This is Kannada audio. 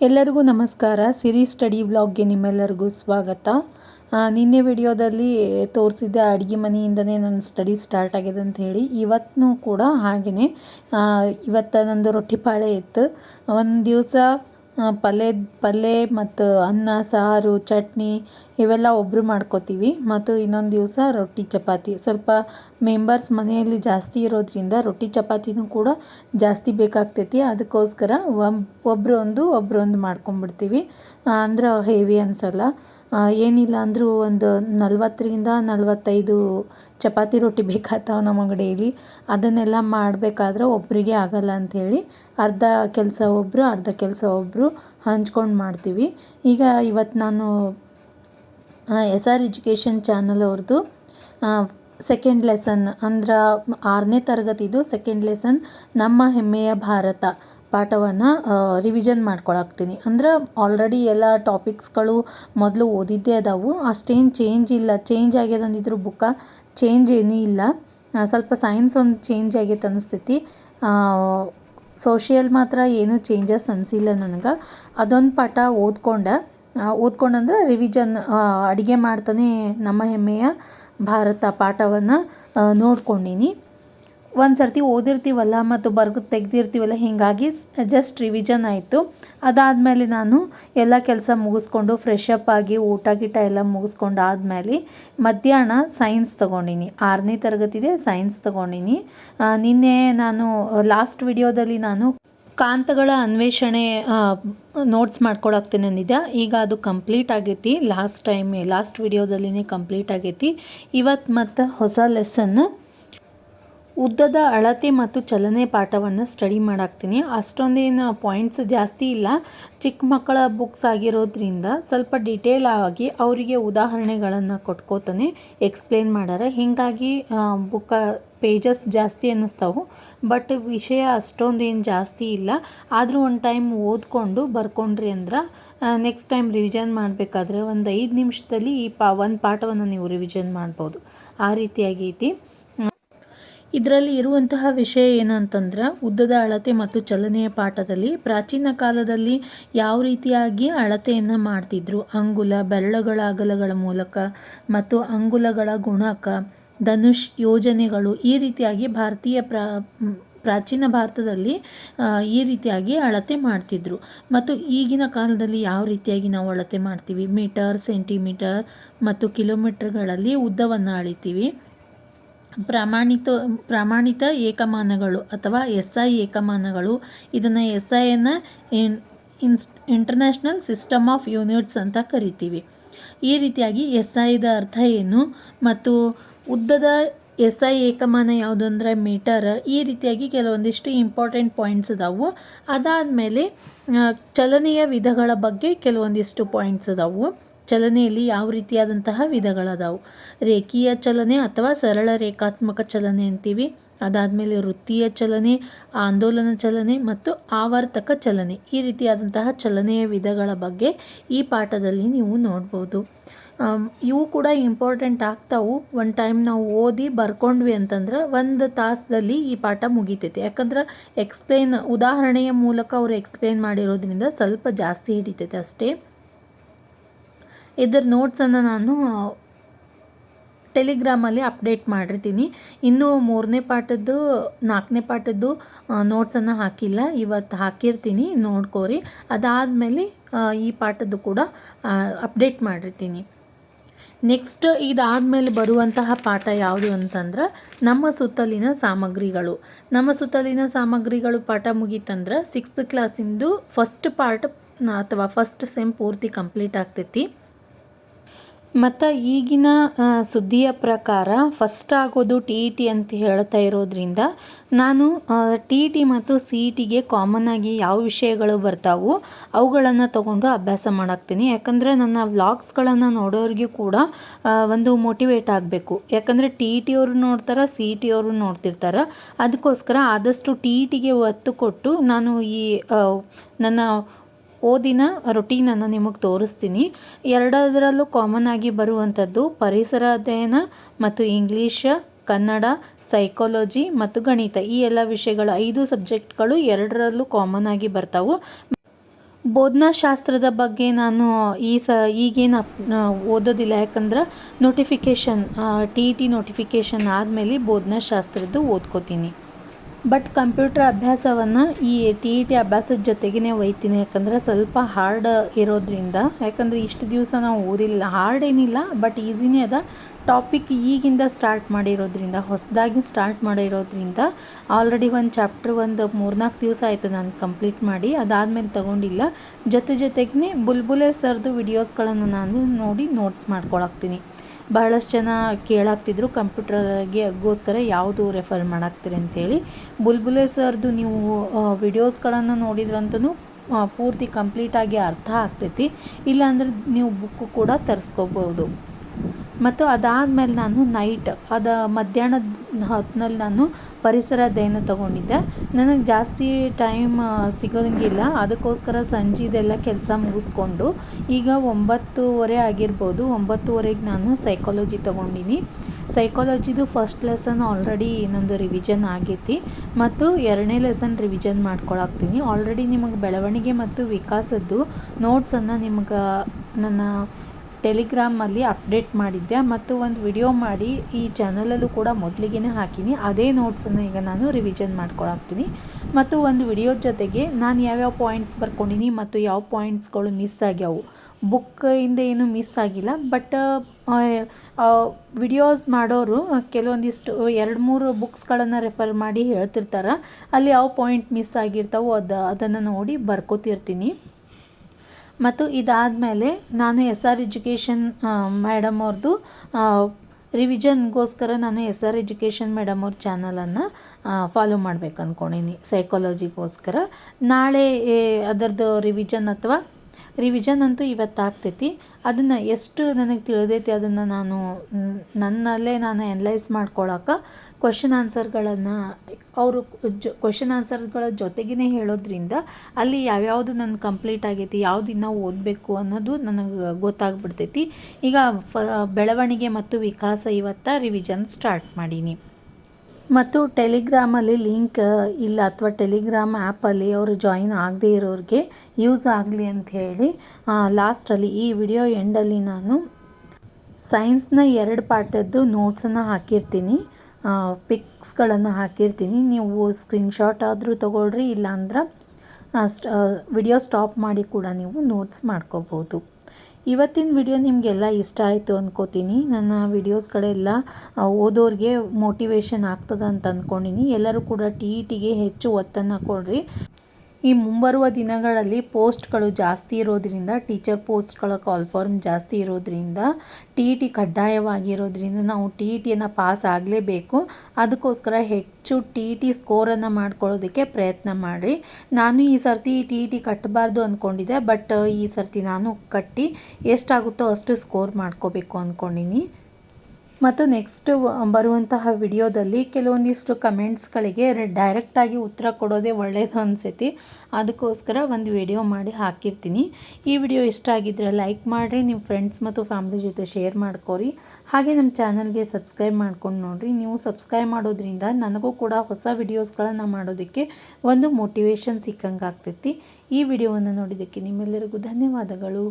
ಎಲ್ಲರಿಗೂ ನಮಸ್ಕಾರ. ಸಿರಿ ಸ್ಟಡಿ ವ್ಲಾಗ್ಗೆ ನಿಮ್ಮೆಲ್ಲರಿಗೂ ಸ್ವಾಗತ. ನಿನ್ನೆ ವಿಡಿಯೋದಲ್ಲಿ ತೋರಿಸಿದ್ದೆ ಅಡುಗೆ ಮನೆಯಿಂದನೇ ನನ್ನ ಸ್ಟಡಿ ಸ್ಟಾರ್ಟ್ ಆಗಿದೆ ಅಂತ ಹೇಳಿ. ಇವತ್ತೂ ಕೂಡ ಹಾಗೆಯೇ ಇವತ್ತು ನಂದು ರೊಟ್ಟಿ ಪಾಳೆ ಇತ್ತು. ಒಂದು ದಿವಸ ಪಲ್ಯ ಪಲ್ಯ ಮತ್ತು ಅನ್ನ, ಸಾರು, ಚಟ್ನಿ ಇವೆಲ್ಲ ಒಬ್ಬರು ಮಾಡ್ಕೋತೀವಿ. ಮತ್ತು ಇನ್ನೊಂದು ದಿವಸ ರೊಟ್ಟಿ, ಚಪಾತಿ. ಸ್ವಲ್ಪ ಮೆಂಬರ್ಸ್ ಮನೆಯಲ್ಲಿ ಜಾಸ್ತಿ ಇರೋದ್ರಿಂದ ರೊಟ್ಟಿ, ಚಪಾತಿನೂ ಕೂಡ ಜಾಸ್ತಿ ಬೇಕಾಗ್ತೈತಿ. ಅದಕ್ಕೋಸ್ಕರ ಒಬ್ಬರೊಂದು ಒಬ್ಬರೊಂದು ಮಾಡ್ಕೊಂಬಿಡ್ತೀವಿ ಅಂದ್ರೆ ಹೆವಿ ಅನಿಸಲ್ಲ. ಏನಿಲ್ಲ ಅಂದರೂ ಒಂದು ನಲವತ್ತರಿಂದ ನಲವತ್ತೈದು ಚಪಾತಿ ರೊಟ್ಟಿ ಬೇಕಾಗ್ತಾವೆ ನಮ್ಮ ಡೈಲಿ ಅದನ್ನೆಲ್ಲ ಮಾಡಬೇಕಾದ್ರೆ ಒಬ್ಬರಿಗೆ ಆಗಲ್ಲ ಅಂಥೇಳಿ ಅರ್ಧ ಕೆಲಸ ಒಬ್ಬರು ಅರ್ಧ ಕೆಲಸ ಒಬ್ಬರು ಹಂಚ್ಕೊಂಡು ಮಾಡ್ತೀವಿ. ಈಗ ಇವತ್ತು ನಾನು ಎಸ್ ಆರ್ ಎಜುಕೇಷನ್ ಚಾನಲ್ ಅವ್ರದ್ದು ಸೆಕೆಂಡ್ ಲೆಸನ್ ಅಂದ್ರೆ ಆರನೇ ತರಗತಿದು ಸೆಕೆಂಡ್ ಲೆಸನ್ ನಮ್ಮ ಹೆಮ್ಮೆಯ ಭಾರತ. ಪಾಠವನ್ನು ರಿವಿಷನ್ ಮಾಡ್ಕೊಳಕ್ತೀನಿ. ಅಂದ್ರೆ ಆಲ್ರೆಡಿ ಎಲ್ಲ ಟಾಪಿಕ್ಸ್ಗಳು ಮೊದಲು ಓದಿದ್ದೇ ಅದಾವು. ಅಷ್ಟೇನು ಚೇಂಜ್ ಇಲ್ಲ. ಚೇಂಜ್ ಆಗ್ಯದ ಅಂದಿದ್ರು ಬುಕ್ಕ ಚೇಂಜ್ ಏನೂ ಇಲ್ಲ. ಸ್ವಲ್ಪ ಸೈನ್ಸ್ ಒಂದು ಚೇಂಜ್ ಆಗೈತೆ ಅನಿಸ್ತೈತಿ. ಸೋಷಿಯಲ್ ಮಾತ್ರ ಏನೂ ಚೇಂಜಸ್ ಅನಿಸಿಲ್ಲ ನನಗೆ. ಅದೊಂದು ಪಾಠ ಓದ್ಕೊಂಡೆ. ಓದ್ಕೊಂಡಂದ್ರೆ ರಿವಿಜನ್ ಅಡುಗೆ ಮಾಡ್ತಾನೆ ನಮ್ಮ ಹೆಮ್ಮೆಯ ಭಾರತ ಪಾಠವನ್ನು ನೋಡ್ಕೊಂಡೀನಿ. ಒಂದು ಸರ್ತಿ ಓದಿರ್ತೀವಲ್ಲ ಮತ್ತು ಬರ್ದು ತೆಗ್ದಿರ್ತೀವಲ್ಲ, ಹೀಗಾಗಿ ಜಸ್ಟ್ ರಿವಿಷನ್ ಆಯಿತು. ಅದಾದಮೇಲೆ ನಾನು ಎಲ್ಲ ಕೆಲಸ ಮುಗಿಸ್ಕೊಂಡು ಫ್ರೆಶ್ ಅಪ್ ಆಗಿ ಊಟ ಗೀಟ ಎಲ್ಲ ಮುಗಿಸ್ಕೊಂಡು ಆದಮೇಲೆ ಮಧ್ಯಾಹ್ನ ಸೈನ್ಸ್ ತೊಗೊಂಡಿನಿ. ಆರನೇ ತರಗತಿದೆ ಸೈನ್ಸ್ ತೊಗೊಂಡಿನಿ. ನಿನ್ನೆ ನಾನು ಲಾಸ್ಟ್ ವಿಡಿಯೋದಲ್ಲಿ ನಾನು ಕಾಂತಗಳ ಅನ್ವೇಷಣೆ ನೋಟ್ಸ್ ಮಾಡ್ಕೊಳಕ್ತೀನಿ ಅಂದಿದ್ದೆ ಈಗ ಅದು ಕಂಪ್ಲೀಟ್ ಆಗೈತಿ. ಲಾಸ್ಟ್ ಟೈಮ್ ಲಾಸ್ಟ್ ವಿಡಿಯೋದಲ್ಲಿನೇ ಕಂಪ್ಲೀಟ್ ಆಗೈತಿ. ಇವತ್ತು ಮತ್ತು ಹೊಸ ಲೆಸನ್ ಉದ್ದದ ಅಳತೆ ಮತ್ತು ಚಲನೆ ಪಾಠವನ್ನು ಸ್ಟಡಿ ಮಾಡಾಕ್ತೀನಿ. ಅಷ್ಟೊಂದೇನು ಪಾಯಿಂಟ್ಸ್ ಜಾಸ್ತಿ ಇಲ್ಲ. ಚಿಕ್ಕ ಮಕ್ಕಳ ಬುಕ್ಸ್ ಆಗಿರೋದ್ರಿಂದ ಸ್ವಲ್ಪ ಡಿಟೇಲ್ ಆಗಿ ಅವರಿಗೆ ಉದಾಹರಣೆಗಳನ್ನು ಕೊಟ್ಕೋತಾನೆ ಎಕ್ಸ್ಪ್ಲೇನ್ ಮಾಡಾರೆ. ಹೀಗಾಗಿ ಬುಕ್ಕ ಪೇಜಸ್ ಜಾಸ್ತಿ ಅನ್ನಿಸ್ತಾವೆ. ಬಟ್ ವಿಷಯ ಅಷ್ಟೊಂದೇನು ಜಾಸ್ತಿ ಇಲ್ಲ. ಆದರೂ ಒಂದು ಟೈಮ್ ಓದ್ಕೊಂಡು ಬರ್ಕೊಂಡ್ರಿ ಅಂದ್ರೆ ನೆಕ್ಸ್ಟ್ ಟೈಮ್ ರಿವಿಷನ್ ಮಾಡಬೇಕಾದ್ರೆ ಒಂದು ಐದು ನಿಮಿಷದಲ್ಲಿ ಈ ಪಾ, ಒಂದು ಪಾಠವನ್ನು ನೀವು ರಿವಿಷನ್ ಮಾಡ್ಬೋದು. ಆ ರೀತಿಯಾಗೈತಿ. ಇದರಲ್ಲಿ ಇರುವಂತಹ ವಿಷಯ ಏನಂತಂದ್ರೆ ಉದ್ದದ ಅಳತೆ ಮತ್ತು ಚಲನೆಯ ಪಾಠದಲ್ಲಿ ಪ್ರಾಚೀನ ಕಾಲದಲ್ಲಿ ಯಾವ ರೀತಿಯಾಗಿ ಅಳತೆಯನ್ನು ಮಾಡ್ತಿದ್ರು? ಅಂಗುಲ, ಬೆರಳುಗಳ ಅಗಲಗಳ ಮೂಲಕ ಮತ್ತು ಅಂಗುಲಗಳ ಗುಣಕ, ಧನುಷ್ ಯೋಜನೆಗಳು ಈ ರೀತಿಯಾಗಿ ಭಾರತೀಯ ಪ್ರಾ, ಪ್ರಾಚೀನ ಭಾರತದಲ್ಲಿ ಈ ರೀತಿಯಾಗಿ ಅಳತೆ ಮಾಡ್ತಿದ್ರು. ಮತ್ತು ಈಗಿನ ಕಾಲದಲ್ಲಿ ಯಾವ ರೀತಿಯಾಗಿ ನಾವು ಅಳತೆ ಮಾಡ್ತೀವಿ? ಮೀಟರ್, ಸೆಂಟಿಮೀಟರ್ ಮತ್ತು ಕಿಲೋಮೀಟರ್ಗಳಲ್ಲಿ ಉದ್ದವನ್ನು ಅಳಿತೀವಿ. ಪ್ರಮಾಣಿತ ಪ್ರಮಾಣಿತ ಏಕಮಾನಗಳು ಅಥವಾ ಎಸ್ ಐ ಏಕಮಾನಗಳು. ಇದನ್ನು ಎಸ್ ಐಯನ್ನು ಇನ್ಸ್, ಇಂಟರ್ನ್ಯಾಷನಲ್ ಸಿಸ್ಟಮ್ ಆಫ್ ಯೂನಿಟ್ಸ್ ಅಂತ ಕರಿತೀವಿ. ಈ ರೀತಿಯಾಗಿ ಎಸ್ ಐದ ಅರ್ಥ ಏನು? ಮತ್ತು ಉದ್ದದ ಎಸ್ ಐ ಏಕಮಾನ ಯಾವುದು ಅಂದರೆ ಮೀಟರ್. ಈ ರೀತಿಯಾಗಿ ಕೆಲವೊಂದಿಷ್ಟು ಇಂಪಾರ್ಟೆಂಟ್ ಪಾಯಿಂಟ್ಸ್ ಅದಾವು ಅದಾದಮೇಲೆ ಚಲನೆಯ ವಿಧಗಳ ಬಗ್ಗೆ ಕೆಲವೊಂದಿಷ್ಟು ಪಾಯಿಂಟ್ಸ್ ಇದಾವೆ. ಚಲನೆಯಲ್ಲಿ ಯಾವ ರೀತಿಯಾದಂತಹ ವಿಧಗಳದಾವು ರೇಖೀಯ ಚಲನೆ ಅಥವಾ ಸರಳ ರೇಖಾತ್ಮಕ ಚಲನೆ ಅಂತೀವಿ. ಅದಾದಮೇಲೆ ವೃತ್ತೀಯ ಚಲನೆ, ಆಂದೋಲನ ಚಲನೆ ಮತ್ತು ಆವರ್ತಕ ಚಲನೆ. ಈ ರೀತಿಯಾದಂತಹ ಚಲನೆಯ ವಿಧಗಳ ಬಗ್ಗೆ ಈ ಪಾಠದಲ್ಲಿ ನೀವು ನೋಡ್ಬೋದು. ಇವು ಕೂಡ ಇಂಪಾರ್ಟೆಂಟ್ ಆಗ್ತಾವು. ಒಂದು ಟೈಮ್ ನಾವು ಓದಿ ಬರ್ಕೊಂಡ್ವಿ ಅಂತಂದ್ರೆ ಒಂದು ತಾಸದಲ್ಲಿ ಈ ಪಾಠ ಮುಗಿತೈತಿ. ಯಾಕಂದ್ರೆ ಎಕ್ಸ್ಪ್ಲೇನ್ ಉದಾಹರಣೆಯ ಮೂಲಕ ಅವರು ಎಕ್ಸ್ಪ್ಲೇನ್ ಮಾಡಿರೋದ್ರಿಂದ ಸ್ವಲ್ಪ ಜಾಸ್ತಿ ಹಿಡಿತೈತೆ ಅಷ್ಟೇ. ಇದರ ನೋಟ್ಸನ್ನು ನಾನು ಟೆಲಿಗ್ರಾಮಲ್ಲಿ ಅಪ್ಡೇಟ್ ಮಾಡಿರ್ತೀನಿ. ಇನ್ನೂ ಮೂರನೇ ಪಾಠದ್ದು, ನಾಲ್ಕನೇ ಪಾಠದ್ದು ನೋಟ್ಸನ್ನು ಹಾಕಿಲ್ಲ. ಇವತ್ತು ಹಾಕಿರ್ತೀನಿ, ನೋಡ್ಕೋರಿ. ಅದಾದಮೇಲೆ ಈ ಪಾಠದ್ದು ಕೂಡ ಅಪ್ಡೇಟ್ ಮಾಡಿರ್ತೀನಿ. ನೆಕ್ಸ್ಟ್ ಇದಾದಮೇಲೆ ಬರುವಂತಹ ಪಾಠ ಯಾವುದು ಅಂತಂದ್ರೆ, ನಮ್ಮ ಸುತ್ತಲಿನ ಸಾಮಗ್ರಿಗಳು. ನಮ್ಮ ಸುತ್ತಲಿನ ಸಾಮಗ್ರಿಗಳು ಪಾಠ ಮುಗೀತಂದ್ರೆ ಸಿಕ್ಸ್ತ್ ಕ್ಲಾಸಿಂದು ಫಸ್ಟ್ ಪಾರ್ಟ್ ಅಥವಾ ಫಸ್ಟ್ ಸೆಮ್ ಪೂರ್ತಿ ಕಂಪ್ಲೀಟ್ ಆಗ್ತೈತಿ. ಮತ್ತು ಈಗಿನ ಸುದ್ದಿಯ ಪ್ರಕಾರ ಫಸ್ಟ್ ಆಗೋದು ಟಿ ಇ ಟಿ ಅಂತ ಹೇಳ್ತಾ ಇರೋದ್ರಿಂದ ನಾನು ಟಿ ಇ ಟಿ ಮತ್ತು ಸಿ ಇ ಟಿಗೆ ಕಾಮನ್ ಆಗಿ ಯಾವ ವಿಷಯಗಳು ಬರ್ತಾವೋ ಅವುಗಳನ್ನು ತಗೊಂಡು ಅಭ್ಯಾಸ ಮಾಡಾಕ್ತೀನಿ. ಯಾಕಂದರೆ ನನ್ನ ವ್ಲಾಗ್ಸ್ಗಳನ್ನು ನೋಡೋರಿಗೆ ಕೂಡ ಒಂದು ಮೋಟಿವೇಟ್ ಆಗಬೇಕು. ಯಾಕಂದರೆ ಟಿ ಇ ಟಿ ಅವರು ನೋಡ್ತಾರೆ ಸಿ ಇ ಟಿ ಅವರು ನೋಡ್ತಿರ್ತಾರೆ. ಅದಕ್ಕೋಸ್ಕರ ಆದಷ್ಟು ಟಿ ಇ ಟಿಗೆ ಒತ್ತು ಕೊಟ್ಟು ನಾನು ಈ ನನ್ನ ಓದಿನ ರೊಟೀನನ್ನು ನಿಮಗೆ ತೋರಿಸ್ತೀನಿ. ಎರಡರಲ್ಲೂ ಕಾಮನ್ ಆಗಿ ಬರುವಂಥದ್ದು ಪರಿಸರ ಅಧ್ಯಯನ ಮತ್ತು ಇಂಗ್ಲೀಷ ಕನ್ನಡ ಸೈಕಾಲಜಿ ಮತ್ತು ಗಣಿತ. ಈ ಎಲ್ಲ ವಿಷಯಗಳು ಐದು ಸಬ್ಜೆಕ್ಟ್ಗಳು ಎರಡರಲ್ಲೂ ಕಾಮನ್ ಆಗಿ ಬರ್ತಾವೆ. ಬೋಧನಾಶಾಸ್ತ್ರದ ಬಗ್ಗೆ ನಾನು ಈ ಸ, ಈಗೇನು ಓದೋದಿಲ್ಲ. ಯಾಕಂದ್ರೆ notification T E T notification ಆದಮೇಲೆ ಬೋಧನಾಶಾಸ್ತ್ರದ್ದು ಓದ್ಕೋತೀನಿ. ಬಟ್ ಕಂಪ್ಯೂಟರ್ ಅಭ್ಯಾಸವನ್ನು ಈ ಟಿ ಇ ಟಿ ಅಭ್ಯಾಸದ ಜೊತೆಗೇ ಒಯ್ತೀನಿ. ಯಾಕಂದರೆ ಸ್ವಲ್ಪ ಹಾರ್ಡ್ ಇರೋದ್ರಿಂದ. ಯಾಕಂದರೆ ಇಷ್ಟು ದಿವಸ ನಾವು ಓದಿಲ್ಲ. ಹಾರ್ಡ್ ಏನಿಲ್ಲ ಬಟ್ ಈಸಿನೇ ಅದ. ಟಾಪಿಕ್ ಈಗಿಂದ ಸ್ಟಾರ್ಟ್ ಮಾಡಿರೋದ್ರಿಂದ, ಹೊಸದಾಗಿ ಸ್ಟಾರ್ಟ್ ಮಾಡಿರೋದ್ರಿಂದ ಆಲ್ರೆಡಿ ಒಂದು ಚಾಪ್ಟರ್ ಒಂದು ಮೂರ್ನಾಲ್ಕು ದಿವಸ ಆಯಿತು ನಾನು ಕಂಪ್ಲೀಟ್ ಮಾಡಿ. ಅದಾದಮೇಲೆ ತಗೊಂಡಿಲ್ಲ. ಜೊತೆ ಜೊತೆಗೇ ಬುಲ್ಬುಲೆ ಸರ್ದು ವಿಡಿಯೋಸ್ಗಳನ್ನು ನಾನು ನೋಡಿ ನೋಟ್ಸ್ ಮಾಡ್ಕೊಳಕ್ತೀನಿ. ಬಹಳಷ್ಟು ಜನ ಕೇಳಾಗ್ತಿದ್ರು ಕಂಪ್ಯೂಟರ್ಗೆ ಗೋಸ್ಕರ ಯಾವುದು ರೆಫರ್ ಮಾಡಾಕ್ತೀರಿ ಅಂತೇಳಿ. ಬುಲ್ಬುಲೆ ಸರ್ದು ನೀವು ವಿಡಿಯೋಸ್ಗಳನ್ನು ನೋಡಿದ್ರಂತೂ ಪೂರ್ತಿ ಕಂಪ್ಲೀಟಾಗಿ ಅರ್ಥ ಆಗ್ತೈತಿ. ಇಲ್ಲಾಂದ್ರೆ ನೀವು ಬುಕ್ಕು ಕೂಡ ತರಿಸ್ಕೋಬೋದು. ಮತ್ತು ಅದಾದಮೇಲೆ ನಾನು ನೈಟ್, ಅದು ಮಧ್ಯಾಹ್ನದ ಹೊತ್ತಿನಲ್ಲಿ ನಾನು ಪರಿಸರ ಅಧ್ಯಯನ ತಗೊಂಡಿದ್ದೆ. ನನಗೆ ಜಾಸ್ತಿ ಟೈಮ್ ಸಿಗೋಂಗಿಲ್ಲ ಅದಕ್ಕೋಸ್ಕರ ಸಂಜೆದೆಲ್ಲ ಕೆಲಸ ಮುಗಿಸ್ಕೊಂಡು ಈಗ ಒಂಬತ್ತುವರೆ ಆಗಿರ್ಬೋದು. ಒಂಬತ್ತುವರೆಗೆ ನಾನು ಸೈಕಾಲಜಿ ತೊಗೊಂಡಿನಿ. ಸೈಕಾಲಜಿದು ಫಸ್ಟ್ ಲೆಸನ್ ಆಲ್ರೆಡಿ ನಂದು ರಿವಿಷನ್ ಆಗೈತಿ. ಮತ್ತು ಎರಡನೇ ಲೆಸನ್ ರಿವಿಷನ್ ಮಾಡ್ಕೊಳಾಕ್ತೀನಿ ಆಲ್ರೆಡಿ ನಿಮಗೆ ಬೆಳವಣಿಗೆ ಮತ್ತು ವಿಕಾಸದ್ದು ನೋಟ್ಸನ್ನು ನಿಮ್ಗೆ ನನ್ನ ಟೆಲಿಗ್ರಾಮಲ್ಲಿ ಅಪ್ಡೇಟ್ ಮಾಡಿದ್ದೆ. ಮತ್ತು ಒಂದು ವಿಡಿಯೋ ಮಾಡಿ ಈ ಚಾನಲಲ್ಲೂ ಕೂಡ ಮೊದಲಿಗೆ ಹಾಕೀನಿ. ಅದೇ ನೋಟ್ಸನ್ನು ಈಗ ನಾನು ರಿವಿಷನ್ ಮಾಡ್ಕೊಳಾಕ್ತೀನಿ. ಮತ್ತು ಒಂದು ವಿಡಿಯೋ ಜೊತೆಗೆ ನಾನು ಯಾವ್ಯಾವ ಪಾಯಿಂಟ್ಸ್ ಬರ್ಕೊಂಡಿನಿ ಮತ್ತು ಯಾವ ಪಾಯಿಂಟ್ಸ್ಗಳು ಮಿಸ್ ಆಗ್ಯಾವು. ಬುಕ್ಕಿಂದ ಏನು ಮಿಸ್ ಆಗಿಲ್ಲ. ಬಟ್ ವಿಡಿಯೋಸ್ ಮಾಡೋರು ಕೆಲವೊಂದಿಷ್ಟು ಎರಡು ಮೂರು ಬುಕ್ಸ್ಗಳನ್ನು ರೆಫರ್ ಮಾಡಿ ಹೇಳ್ತಿರ್ತಾರೆ. ಅಲ್ಲಿ ಯಾವ ಪಾಯಿಂಟ್ ಮಿಸ್ ಆಗಿರ್ತಾವೋ ಅದು, ಅದನ್ನು ನೋಡಿ ಬರ್ಕೋತಿರ್ತೀನಿ. ಮತ್ತು ಇದಾದಮೇಲೆ ನಾನು ಎಸ್ ಆರ್ ಎಜುಕೇಷನ್ ಮೇಡಮ್ ಅವ್ರದ್ದು ರಿವಿಷನ್ಗೋಸ್ಕರ ನಾನು ಎಸ್ ಆರ್ ಎಜುಕೇಷನ್ ಮೇಡಮ್ ಅವ್ರ ಚಾನಲನ್ನು ಫಾಲೋ ಮಾಡ್ಬೇಕು ಅಂದ್ಕೊಂಡೀನಿ ಸೈಕಾಲಜಿಗೋಸ್ಕರ. ನಾಳೆ ಅದರದ್ದು ರಿವಿಷನ್ ಅಥವಾ ರಿವಿಷನ್ ಅಂತೂ ಇವತ್ತು ಆಗ್ತೈತಿ ಅದನ್ನು ಎಷ್ಟು ನನಗೆ ತಿಳಿದೈತಿ ಅದನ್ನು ನಾನು ನನ್ನಲ್ಲೇ ನಾನು ಎನಲೈಸ್ ಮಾಡ್ಕೊಳಕ್ಕೆ ಕ್ವಶನ್ ಆನ್ಸರ್ಗಳನ್ನು ಅವರು ಜೊ ಕ್ವಶನ್ ಆನ್ಸರ್ಗಳ ಜೊತೆಗೇ ಹೇಳೋದ್ರಿಂದ ಅಲ್ಲಿ ಯಾವ್ಯಾವುದು ನನ್ನ ಕಂಪ್ಲೀಟ್ ಆಗೈತಿ, ಯಾವ್ದು ಇನ್ನೂ ಓದಬೇಕು ಅನ್ನೋದು ನನಗೆ ಗೊತ್ತಾಗ್ಬಿಡ್ತೈತಿ. ಈಗ ಫ, ಬೆಳವಣಿಗೆ ಮತ್ತು ವಿಕಾಸ ಇವತ್ತ ರಿವಿಷನ್ ಸ್ಟಾರ್ಟ್ ಮಾಡೀನಿ. ಮತ್ತು ಟೆಲಿಗ್ರಾಮಲ್ಲಿ ಲಿಂಕ್ ಇಲ್ಲ ಅಥವಾ ಟೆಲಿಗ್ರಾಮ್ ಆ್ಯಪಲ್ಲಿ ಅವರು ಜಾಯಿನ್ ಆಗದೇ ಇರೋರಿಗೆ ಯೂಸ್ ಆಗಲಿ ಅಂತ ಹೇಳಿ ಲಾಸ್ಟಲ್ಲಿ ಈ ವಿಡಿಯೋ ಎಂಡಲ್ಲಿ ನಾನು ಸೈನ್ಸ್ನ ಎರಡು ಪಾಠದ್ದು ನೋಟ್ಸನ್ನು ಹಾಕಿರ್ತೀನಿ. ಪಿಕ್ಸ್ಗಳನ್ನು ಹಾಕಿರ್ತೀನಿ. ನೀವು ಸ್ಕ್ರೀನ್ಶಾಟ್ ಆದರೂ ತೊಗೊಳ್ರಿ, ಇಲ್ಲಾಂದ್ರೆ ವಿಡಿಯೋ ಸ್ಟಾಪ್ ಮಾಡಿ ಕೂಡ ನೀವು ನೋಟ್ಸ್ ಮಾಡ್ಕೋಬೋದು. ಇವತ್ತಿನ ವಿಡಿಯೋ ನಿಮಗೆಲ್ಲ ಇಷ್ಟ ಆಯಿತು ಅಂದ್ಕೋತೀನಿ ನನ್ನ ವಿಡಿಯೋಸ್ಗಳೆಲ್ಲ ಓದೋರಿಗೆ ಮೋಟಿವೇಶನ್ ಆಗ್ತದೆ ಅಂತ ಅಂದ್ಕೊಂಡಿನಿ ಎಲ್ಲರೂ ಕೂಡ ಟಿ ಇ ಟಿಗೆ ಹೆಚ್ಚು ಒತ್ತನ್ನು ಕೊಡ್ರಿ. ಈ ಮುಂಬರುವ ದಿನಗಳಲ್ಲಿ ಪೋಸ್ಟ್ಗಳು ಜಾಸ್ತಿ ಇರೋದ್ರಿಂದ, ಟೀಚರ್ ಪೋಸ್ಟ್ಗಳ ಕಾಲ್ ಫಾರ್ಮ್ ಜಾಸ್ತಿ ಇರೋದ್ರಿಂದ, ಟಿ ಇ ಟಿ ಕಡ್ಡಾಯವಾಗಿರೋದ್ರಿಂದ ನಾವು ಟಿ ಇ ಟಿಯನ್ನು ಪಾಸ್ ಆಗಲೇಬೇಕು. ಅದಕ್ಕೋಸ್ಕರ ಹೆಚ್ಚು ಟಿ ಇ ಟಿ ಸ್ಕೋರನ್ನು ಮಾಡ್ಕೊಳ್ಳೋದಕ್ಕೆ ಪ್ರಯತ್ನ ಮಾಡಿರಿ. ನಾನು ಈ ಸರ್ತಿ ಟಿ ಇ ಟಿ ಕಟ್ಟಬಾರ್ದು ಅಂದ್ಕೊಂಡಿದ್ದೆ ಬಟ್ ಈ ಸರ್ತಿ ನಾನು ಕಟ್ಟಿ ಎಷ್ಟಾಗುತ್ತೋ ಅಷ್ಟು ಸ್ಕೋರ್ ಮಾಡ್ಕೋಬೇಕು ಅಂದ್ಕೊಂಡಿನಿ ಮತ್ತು ನೆಕ್ಸ್ಟ್ ಬರುವಂತಹ ವಿಡಿಯೋದಲ್ಲಿ ಕೆಲವೊಂದಿಷ್ಟು ಕಮೆಂಟ್ಸ್ಗಳಿಗೆ ಡೈರೆಕ್ಟಾಗಿ ಉತ್ತರ ಕೊಡೋದೇ ಒಳ್ಳೆಯದು ಅನಿಸೈತಿ. ಅದಕ್ಕೋಸ್ಕರ ಒಂದು ವಿಡಿಯೋ ಮಾಡಿ ಹಾಕಿರ್ತೀನಿ. ಈ ವಿಡಿಯೋ ಇಷ್ಟ ಆಗಿದ್ದರೆ ಲೈಕ್ ಮಾಡಿರಿ ನಿಮ್ಮ ಫ್ರೆಂಡ್ಸ್ ಮತ್ತು ಫ್ಯಾಮ್ಲಿ ಜೊತೆ ಶೇರ್ ಮಾಡ್ಕೊರಿ. ಹಾಗೆ ನಮ್ಮ ಚಾನಲ್ಗೆ ಸಬ್ಸ್ಕ್ರೈಬ್ ಮಾಡ್ಕೊಂಡು ನೋಡಿರಿ. ನೀವು ಸಬ್ಸ್ಕ್ರೈಬ್ ಮಾಡೋದ್ರಿಂದ ನನಗೂ ಕೂಡ ಹೊಸ ವಿಡಿಯೋಸ್ಗಳನ್ನು ಮಾಡೋದಕ್ಕೆ ಒಂದು ಮೋಟಿವೇಶನ್ ಸಿಕ್ಕಂಗೆ ಆಗ್ತೈತಿ ಈ ವಿಡಿಯೋವನ್ನು ನೋಡಿದ್ದಕ್ಕೆ ನಿಮ್ಮೆಲ್ಲರಿಗೂ ಧನ್ಯವಾದಗಳು.